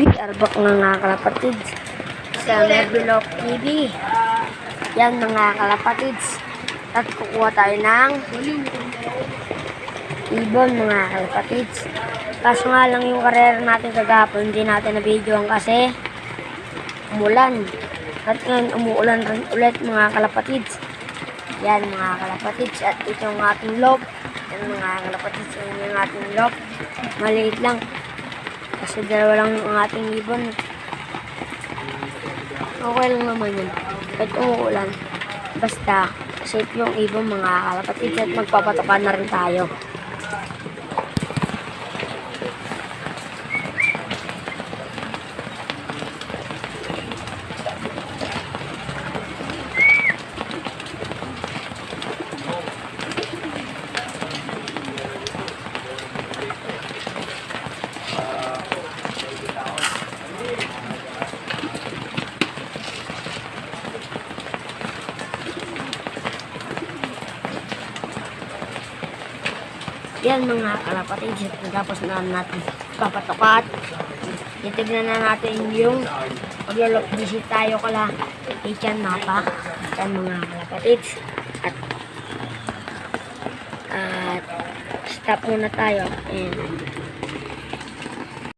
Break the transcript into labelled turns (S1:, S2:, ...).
S1: TV, arbak nga kalapatids. Sa Merbilok TV. Yan mga kalapatids. At kukuha tayo ng ibon mga kalapatids. Kaso nga lang yung karera natin kagapon, hindi natin na-videoan kasi umulan. At ngayon umuulan rin ulit mga kalapatids. Yan mga kalapatids. At ito ang ating lob. Yan mga kalapatids. Yan yung ating lob. Maliit lang. Kasi dalawa lang ang ating ibon. Okay lang naman yun. Kahit umuulan. Basta, safe yung ibon mga kalapatids at magpapatokan na rin tayo. Yan mga kalapatids. Tapos na natin papatokat. Titignan na natin yung maglulok visit tayo kala Ichan Mapa. Yan mga kalapatids. At at stop muna tayo. And